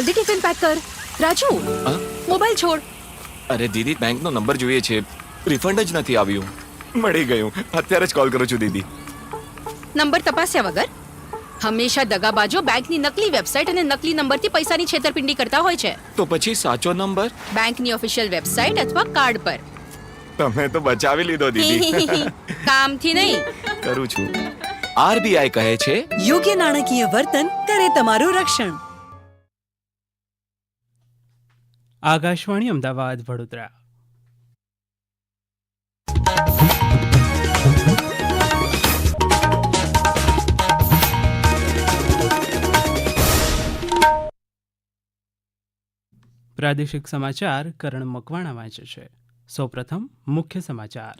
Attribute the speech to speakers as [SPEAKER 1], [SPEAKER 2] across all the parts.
[SPEAKER 1] જલ્દી tiffin pack કર Raju mobile છોડ
[SPEAKER 2] અરે દીદી બેંકનો નંબર જોઈએ છે રિફંડ જ નથી આવ્યું મળી ગયું અત્યારે જ કોલ કરું છું દીદી
[SPEAKER 1] નંબર તપાસ્યા વગર હંમેશા દગાબાજો બેંકની નકલી વેબસાઇટ અને નકલી નંબરથી પૈસાની છેતરપિંડી કરતા હોય છે
[SPEAKER 2] તો પછી સાચો નંબર
[SPEAKER 1] બેંકની ઓફિશિયલ વેબસાઇટ અથવા કાર્ડ પર
[SPEAKER 2] તમે તો બચાવી લીધો દીદી
[SPEAKER 1] કામથી નહીં
[SPEAKER 2] કરું છું આરબીઆઈ કહે છે
[SPEAKER 3] યોગ્ય નાણાકીય વર્તન કરે તમારું રક્ષણ
[SPEAKER 4] આકાશવાણી અમદાવાદ વડોદરા પ્રાદેશિક સમાચાર કરણ મકવાણા વાંચે છે સૌપ્રથમ મુખ્ય સમાચાર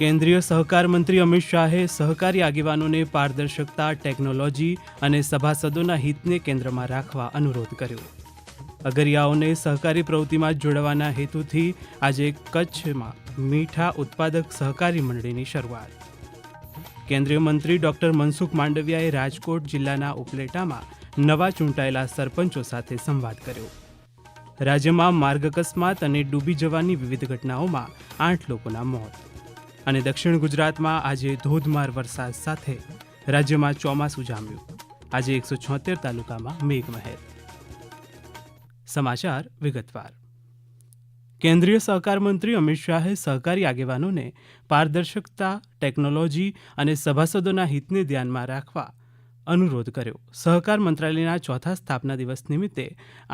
[SPEAKER 4] કેન્દ્રીય સહકાર મંત્રી અમિત શાહે સહકારી આગેવાનોને પારદર્શકતા ટેકનોલોજી અને સભાસદોના હિતને કેન્દ્રમાં રાખવા અનુરોધ કર્યો અગરિયાઓને સહકારી પ્રવૃત્તિમાં જોડવાના હેતુથી આજે કચ્છમાં મીઠા ઉત્પાદક સહકારી મંડળીની શરૂઆત કેન્દ્રીય મંત્રી ડોક્ટર મનસુખ માંડવિયાએ રાજકોટ જિલ્લાના ઉપલેટામાં નવા ચૂંટાયેલા સરપંચો સાથે સંવાદ કર્યો રાજ્યમાં માર્ગ અકસ્માત અને ડૂબી જવાની વિવિધ ઘટનાઓમાં આઠ લોકોના મોત અને દક્ષિણ ગુજરાતમાં આજે ધોધમાર વરસાદ સાથે રાજ્યમાં ચોમાસું જામ્યું આજે એકસો તાલુકામાં મેઘમહેર સમાચાર વિગતવાર કેન્દ્રીય સહકાર મંત્રી અમિત શાહે સહકારી આગેવાનોને પારદર્શકતા ટેકનોલોજી અને સભાસદોના હિતને ધ્યાનમાં રાખવા અનુરોધ કર્યો સહકાર મંત્રાલયના ચોથા સ્થાપના દિવસ નિમિત્તે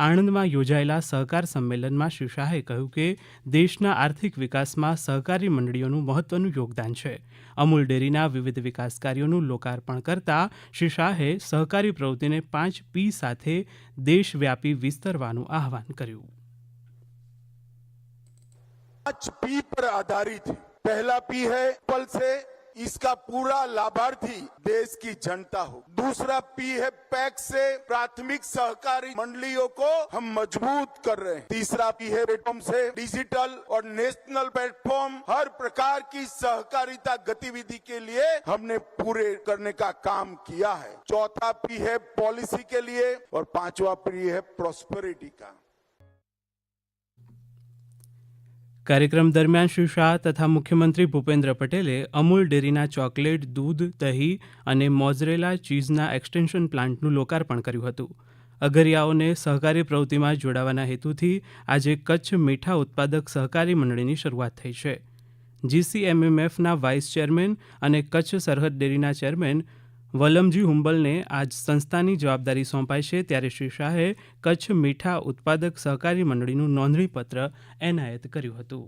[SPEAKER 4] આણંદમાં યોજાયેલા સહકાર સંમેલનમાં શ્રી શાહે કહ્યું કે દેશના આર્થિક વિકાસમાં સહકારી મંડળીઓનું મહત્વનું યોગદાન છે અમૂલ ડેરીના વિવિધ વિકાસ કાર્યોનું લોકાર્પણ કરતા શ્રી શાહે સહકારી પ્રવૃત્તિને પાંચ પી સાથે દેશવ્યાપી વિસ્તરવાનું આહવાન કર્યું
[SPEAKER 5] પાંચ પી પર આધારિત પહેલા પી હૈ પલ્સે इसका पूरा लाभार्थी देश की जनता हो दूसरा पी है पैक से प्राथमिक सहकारी मंडलियों को हम मजबूत कर रहे हैं तीसरा पी है प्लेटफॉर्म से डिजिटल और नेशनल प्लेटफॉर्म हर प्रकार की सहकारिता गतिविधि के लिए हमने पूरे करने का काम किया है चौथा पी है पॉलिसी के लिए और पांचवा पी है प्रोस्पेरिटी का
[SPEAKER 4] કાર્યક્રમ દરમિયાન શ્રી શાહ તથા મુખ્યમંત્રી ભૂપેન્દ્ર પટેલે અમૂલ ડેરીના ચોકલેટ દૂધ દહીં અને મોઝરેલા ચીઝના એક્સટેન્શન પ્લાન્ટનું લોકાર્પણ કર્યું હતું અગરિયાઓને સહકારી પ્રવૃત્તિમાં જોડાવાના હેતુથી આજે કચ્છ મીઠા ઉત્પાદક સહકારી મંડળીની શરૂઆત થઈ છે જીસીએમએમએફના વાઇસ ચેરમેન અને કચ્છ સરહદ ડેરીના ચેરમેન વલમજી હુંબલને આજ સંસ્થાની જવાબદારી સોંપાઈ છે ત્યારે શ્રી શાહે કચ્છ મીઠા ઉત્પાદક સહકારી મંડળીનું નોંધણીપત્ર એનાયત કર્યું હતું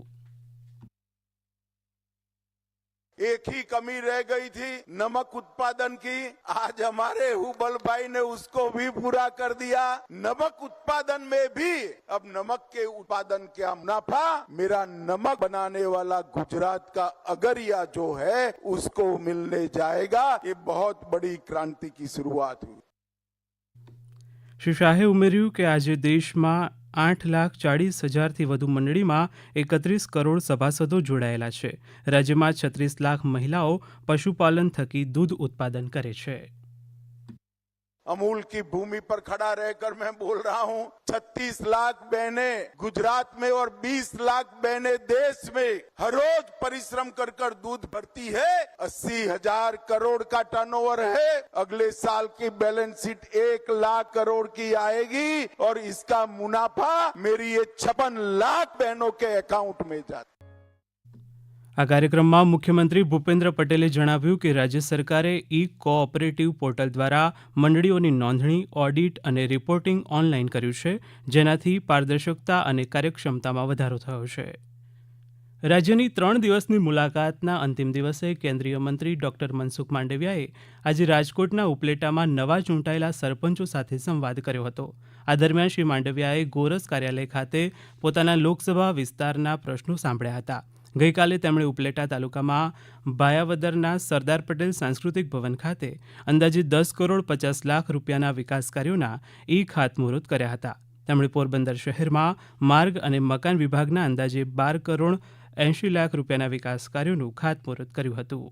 [SPEAKER 5] एक ही कमी रह गई थी नमक उत्पादन की आज हमारे हुबल भाई ने उसको भी पूरा कर दिया नमक उत्पादन में भी अब नमक के उत्पादन का मुनाफा मेरा नमक बनाने वाला गुजरात का अगरिया जो है उसको मिलने जाएगा ये बहुत बड़ी क्रांति की शुरुआत हुई
[SPEAKER 4] श्री शाह શાહે के आज देश में આઠ લાખ ચાળીસ હજારથી વધુ મંડળીમાં એકત્રીસ કરોડ સભાસદો જોડાયેલા છે રાજ્યમાં છત્રીસ લાખ મહિલાઓ પશુપાલન થકી દૂધ ઉત્પાદન કરે છે
[SPEAKER 5] अमूल की भूमि पर खड़ा रहकर मैं बोल रहा हूं 36 लाख बहने गुजरात में और 20 लाख बहने देश में हर रोज परिश्रम कर कर दूध भरती है अस्सी हजार करोड़ का टर्नओवर है अगले साल की बैलेंस शीट एक लाख करोड़ की आएगी और इसका मुनाफा मेरी ये छप्पन लाख बहनों के अकाउंट में जाता
[SPEAKER 4] આ કાર્યક્રમમાં મુખ્યમંત્રી ભૂપેન્દ્ર પટેલે જણાવ્યું કે રાજ્ય સરકારે ઈ કો ઓપરેટિવ પોર્ટલ દ્વારા મંડળીઓની નોંધણી ઓડિટ અને રિપોર્ટિંગ ઓનલાઈન કર્યું છે જેનાથી પારદર્શકતા અને કાર્યક્ષમતામાં વધારો થયો છે રાજ્યની ત્રણ દિવસની મુલાકાતના અંતિમ દિવસે કેન્દ્રીય મંત્રી ડોક્ટર મનસુખ માંડવિયાએ આજે રાજકોટના ઉપલેટામાં નવા ચૂંટાયેલા સરપંચો સાથે સંવાદ કર્યો હતો આ દરમિયાન શ્રી માંડવિયાએ ગોરસ કાર્યાલય ખાતે પોતાના લોકસભા વિસ્તારના પ્રશ્નો સાંભળ્યા હતા ગઈકાલે તેમણે ઉપલેટા તાલુકામાં ભાયાવદરના સરદાર પટેલ સાંસ્કૃતિક ભવન ખાતે અંદાજે દસ કરોડ પચાસ લાખ રૂપિયાના વિકાસ કાર્યોના ઈ ખાતમુહૂર્ત કર્યા હતા તેમણે પોરબંદર શહેરમાં માર્ગ અને મકાન વિભાગના અંદાજે બાર કરોડ એંશી લાખ રૂપિયાના વિકાસ કાર્યોનું ખાતમુહૂર્ત કર્યું હતું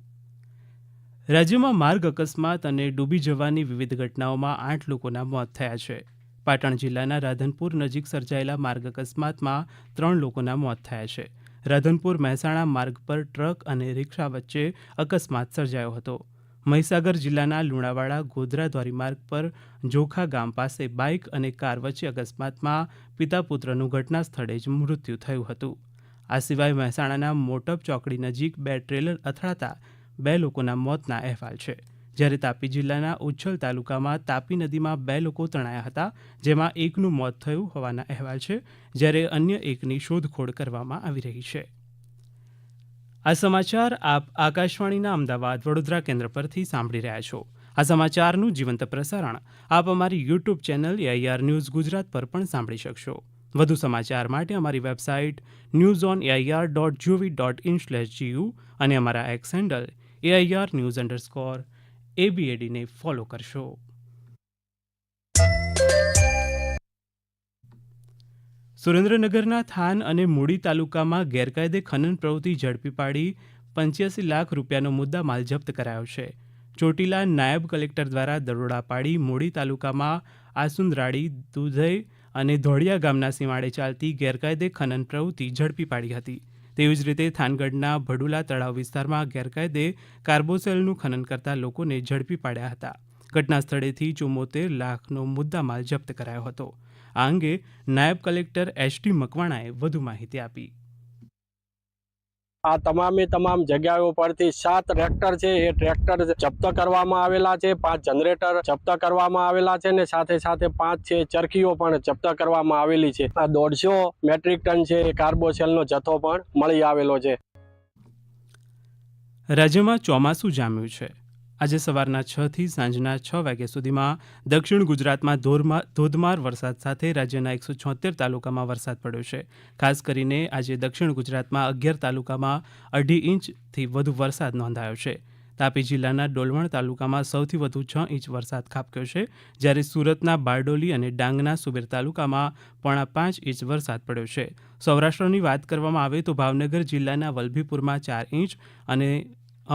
[SPEAKER 4] રાજ્યમાં માર્ગ અકસ્માત અને ડૂબી જવાની વિવિધ ઘટનાઓમાં આઠ લોકોના મોત થયા છે પાટણ જિલ્લાના રાધનપુર નજીક સર્જાયેલા માર્ગ અકસ્માતમાં ત્રણ લોકોના મોત થયા છે રાધનપુર મહેસાણા માર્ગ પર ટ્રક અને રિક્ષા વચ્ચે અકસ્માત સર્જાયો હતો મહીસાગર જિલ્લાના લુણાવાડા ગોધરા ધોરીમાર્ગ પર જોખા ગામ પાસે બાઇક અને કાર વચ્ચે અકસ્માતમાં પિતા પુત્રનું ઘટના સ્થળે જ મૃત્યુ થયું હતું આ સિવાય મહેસાણાના મોટપ ચોકડી નજીક બે ટ્રેલર અથડાતા બે લોકોના મોતના અહેવાલ છે જ્યારે તાપી જિલ્લાના ઉચ્છલ તાલુકામાં તાપી નદીમાં બે લોકો તણાયા હતા જેમાં એકનું મોત થયું હોવાના અહેવાલ છે જ્યારે અન્ય એકની શોધખોળ કરવામાં આવી રહી છે આ સમાચાર આપ આકાશવાણીના અમદાવાદ વડોદરા કેન્દ્ર પરથી સાંભળી રહ્યા છો આ સમાચારનું જીવંત પ્રસારણ આપ અમારી YouTube channel AIR news Gujarat પર પણ સાંભળી શકશો વધુ સમાચાર માટે અમારી website news on AIR dot GOV dot in slash GU અને અમારા X handle AIR news underscore એબીએડીને ફોલો કરશો સુરેન્દ્રનગરના થાન અને મૂડી તાલુકામાં ગેરકાયદે ખનન પ્રવૃત્તિ ઝડપી પાડી પંચ્યાસી લાખ રૂપિયાનો મુદ્દા માલ જપ્ત કરાયો છે ચોટીલા નાયબ કલેક્ટર દ્વારા દરોડા પાડી મૂડી તાલુકામાં આસુંદરાળી દુધઈ અને ધોળિયા ગામના સીમાડે ચાલતી ગેરકાયદે ખનન પ્રવૃત્તિ ઝડપી પાડી હતી તેવી જ રીતે થાનગઢના ભડુલા તળાવ વિસ્તારમાં ગેરકાયદે કાર્બોસેલનું ખનન કરતા લોકોને ઝડપી પાડ્યા હતા ઘટના સ્થળેથી ચુમ્મોતેર લાખનો મુદ્દામાલ જપ્ત કરાયો હતો આ અંગે નાયબ કલેક્ટર એચ ટી મકવાણાએ વધુ માહિતી આપી
[SPEAKER 6] આ તમામે તમામ જગ્યાઓ પરથી સાત ટ્રેક્ટર છે એ ટ્રેક્ટર જપ્ત કરવામાં આવેલા છે પાંચ જનરેટર જપ્ત કરવામાં આવેલા છે ને સાથે સાથે પાંચ છે ચરખીઓ પણ જપ્ત કરવામાં આવેલી છે આ દોઢસો મેટ્રિક ટન છે એ કાર્બોસેલનો જથ્થો પણ મળી આવેલો છે
[SPEAKER 4] રાજ્યમાં ચોમાસું જામ્યું છે આજે સવારના છથી સાંજના છ વાગ્યા સુધીમાં દક્ષિણ ગુજરાતમાં ધોધમાર વરસાદ સાથે રાજ્યના એકસો છોતેર તાલુકામાં વરસાદ પડ્યો છે ખાસ કરીને આજે દક્ષિણ ગુજરાતમાં અગિયાર તાલુકામાં અઢી ઇંચથી વધુ વરસાદ નોંધાયો છે તાપી જિલ્લાના ડોલવણ તાલુકામાં સૌથી વધુ છ ઇંચ વરસાદ ખાબક્યો છે જ્યારે સુરતના બારડોલી અને ડાંગના સુબેર તાલુકામાં પોણા પાંચ ઇંચ વરસાદ પડ્યો છે સૌરાષ્ટ્રની વાત કરવામાં આવે તો ભાવનગર જિલ્લાના વલભીપુરમાં ચાર ઇંચ અને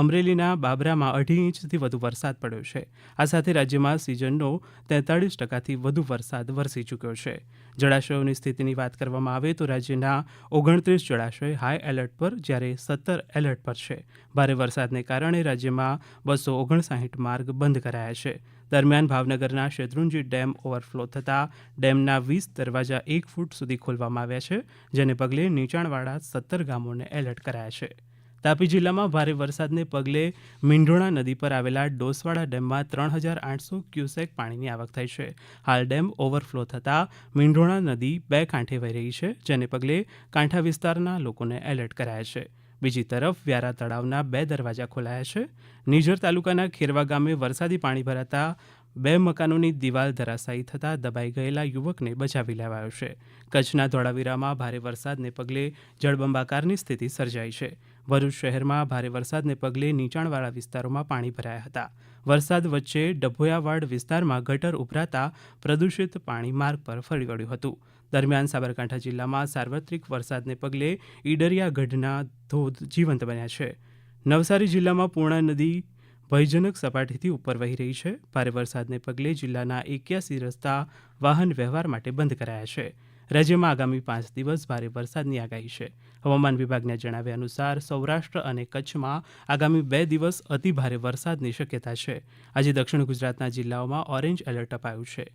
[SPEAKER 4] અમરેલીના બાબરામાં અઢી ઇંચથી વધુ વરસાદ પડ્યો છે આ સાથે રાજ્યમાં સિઝનનો તેતાળીસ ટકાથી વધુ વરસાદ વરસી ચૂક્યો છે જળાશયોની સ્થિતિની વાત કરવામાં આવે તો રાજ્યના ઓગણત્રીસ જળાશય હાઈ એલર્ટ પર જ્યારે સત્તર એલર્ટ પર છે ભારે વરસાદને કારણે રાજ્યમાં બસો ઓગણસાહીઠ માર્ગ બંધ કરાયા છે દરમિયાન ભાવનગરના શેત્રુંજી ડેમ ઓવરફ્લો થતાં ડેમના વીસ દરવાજા એક ફૂટ સુધી ખોલવામાં આવ્યા છે જેને પગલે નીચાણવાળા સત્તર ગામોને એલર્ટ કરાયા છે તાપી જિલ્લામાં ભારે વરસાદને પગલે મીંઢોણા નદી પર આવેલા ડોસવાડા ડેમમાં ત્રણ હજાર આઠસો ક્યુસેક પાણીની આવક થઈ છે હાલ ડેમ ઓવરફ્લો થતાં મીંઢોણા નદી બે કાંઠે વહી રહી છે જેને પગલે કાંઠા વિસ્તારના લોકોને એલર્ટ કરાયા છે બીજી તરફ વ્યારા તળાવના બે દરવાજા ખોલાયા છે નિઝર તાલુકાના ખેરવા ગામે વરસાદી પાણી ભરાતા બે મકાનોની દિવાલ ધરાશાયી થતાં દબાઈ ગયેલા યુવકને બચાવી લેવાયો છે કચ્છના ધોળાવીરામાં ભારે વરસાદને પગલે જળબંબાકારની સ્થિતિ સર્જાઈ છે ભરૂચ શહેરમાં ભારે વરસાદને પગલે નીચાણવાળા વિસ્તારોમાં પાણી ભરાયા હતા વરસાદ વચ્ચે ડભોયાવાડ વિસ્તારમાં ગટર ઉભરાતા પ્રદૂષિત પાણી માર્ગ પર ફરી વળ્યું હતું દરમિયાન સાબરકાંઠા જિલ્લામાં સાર્વત્રિક વરસાદને પગલે ઈડરિયા ગઢના ધોધ જીવંત બન્યા છે નવસારી જિલ્લામાં પૂર્ણા નદી ભયજનક સપાટીથી ઉપર વહી રહી છે ભારે વરસાદને પગલે જિલ્લાના એક્યાસી રસ્તા વાહન વ્યવહાર માટે બંધ કરાયા છે રાજ્યમાં આગામી પાંચ દિવસ ભારે વરસાદની આગાહી છે હવામાન વિભાગના જણાવ્યા અનુસાર સૌરાષ્ટ્ર અને કચ્છમાં આગામી બે દિવસ અતિ ભારે વરસાદની શક્યતા છે આજે દક્ષિણ ગુજરાતના જિલ્લાઓમાં ઓરેન્જ એલર્ટ અપાયું છે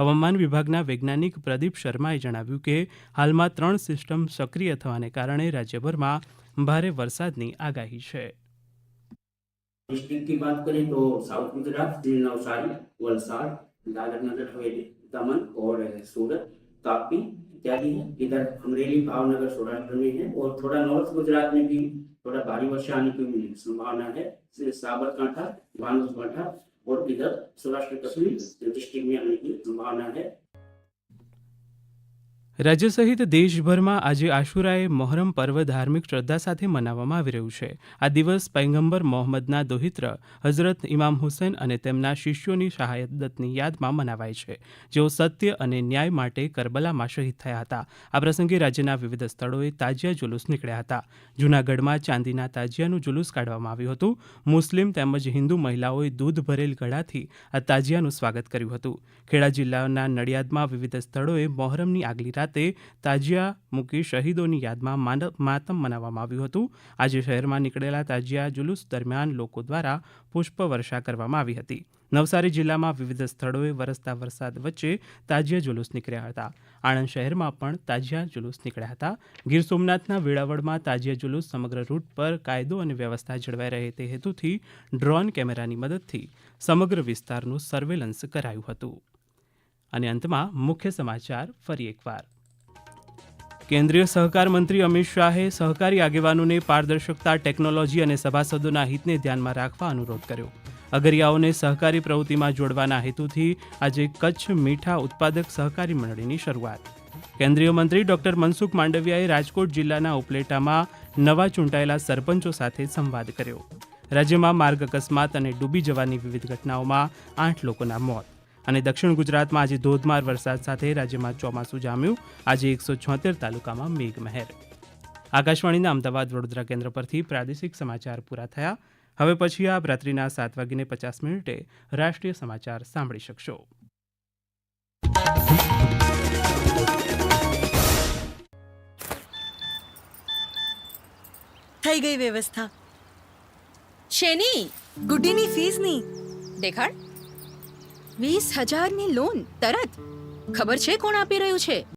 [SPEAKER 4] હવામાન વિભાગના વૈજ્ઞાનિક પ્રદીપ શર્માએ જણાવ્યું કે હાલમાં ત્રણ સિસ્ટમ સક્રિય થવાને કારણે રાજ્યભરમાં ભારે વરસાદની આગાહી છે
[SPEAKER 7] ડિસ્ટ્રિક્ટ બાત કરીએ તો સાઉથ ગુજરાત નવસારી વલસાડ દાદરા નગર હવેલી દમણ ઓર સુરત क्या इत्यादि है इधर अमरेली भावनगर सौराष्ट्र में है और थोड़ा नॉर्थ गुजरात में भी थोड़ा भारी वर्षा आने की संभावना है साबरकांठा बांधवकांठा और इधर सौराष्ट्र कश्मीर डिस्ट्रिक्ट में आने की संभावना है
[SPEAKER 4] રાજ્ય સહિત દેશભરમાં આજે આશુરાએ મોહરમ પર્વ ધાર્મિક શ્રદ્ધા સાથે મનાવવામાં આવી રહ્યું છે આ દિવસ પૈગંબર મોહમ્મદના દોહિત્ર હઝરત ઇમામ હુસેન અને તેમના શિષ્યોની શહાદતની યાદમાં મનાવાય છે જેઓ સત્ય અને ન્યાય માટે કરબલામાં શહીદ થયા હતા આ પ્રસંગે રાજ્યના વિવિધ સ્થળોએ તાજિયા જુલુસ નીકળ્યા હતા જૂનાગઢમાં ચાંદીના તાજિયાનું જુલુસ કાઢવામાં આવ્યું હતું મુસ્લિમ તેમજ હિન્દુ મહિલાઓએ દૂધ ભરેલ ગળાથી આ તાજિયાનું સ્વાગત કર્યું હતું ખેડા જિલ્લાના નડિયાદમાં વિવિધ સ્થળોએ મોહરમની આગલી રાત ખાતે તાજિયા મૂકી શહીદોની યાદમાં માતમ મનાવવામાં આવ્યું હતું આજે શહેરમાં નીકળેલા તાજિયા જુલુસ દરમિયાન લોકો દ્વારા પુષ્પવર્ષા કરવામાં આવી હતી નવસારી જિલ્લામાં વિવિધ સ્થળોએ વરસતા વરસાદ વચ્ચે તાજિયા જુલુસ નીકળ્યા હતા આણંદ શહેરમાં પણ તાજિયા જુલુસ નીકળ્યા હતા ગીર સોમનાથના વેળાવળમાં તાજિયા જુલુસ સમગ્ર રૂટ પર કાયદો અને વ્યવસ્થા જળવાઈ રહે તે હેતુથી ડ્રોન કેમેરાની મદદથી સમગ્ર વિસ્તારનું સર્વેલન્સ કરાયું હતું અને અંતમાં મુખ્ય સમાચાર ફરી એકવાર કેન્દ્રીય સહકાર મંત્રી અમિત શાહે સહકારી આગેવાનોને પારદર્શકતા ટેકનોલોજી અને સભાસદોના હિતને ધ્યાનમાં રાખવા અનુરોધ કર્યો અગરિયાઓને સહકારી પ્રવૃત્તિમાં જોડવાના હેતુથી આજે કચ્છ મીઠા ઉત્પાદક સહકારી મંડળીની શરૂઆત કેન્દ્રીય મંત્રી ડોક્ટર મનસુખ માંડવિયાએ રાજકોટ જિલ્લાના ઉપલેટામાં નવા ચૂંટાયેલા સરપંચો સાથે સંવાદ કર્યો રાજ્યમાં માર્ગ અકસ્માત અને ડૂબી જવાની વિવિધ ઘટનાઓમાં આઠ લોકોના મોત અને દક્ષિણ ગુજરાતમાં આજે ધોધમાર વરસાદ સાથે રાજ્યમાં ચોમાસું જામ્યું આજે એકસો છોતેર તાલુકામાં મેઘમહેર આકાશવાણીના અમદાવાદ વડોદરા કેન્દ્ર પરથી પ્રાદેશિક સમાચાર પૂરા થયા હવે પછી આપ રાત્રિના સાત વાગીને પચાસ મિનિટે રાષ્ટ્રીય સમાચાર સાંભળી શકશો
[SPEAKER 8] થઈ ગઈ વ્યવસ્થા શેની ગુડીની ફીઝની દેખાડ વીસ હજારની લોન તરત ખબર છે કોણ આપી રહ્યું છે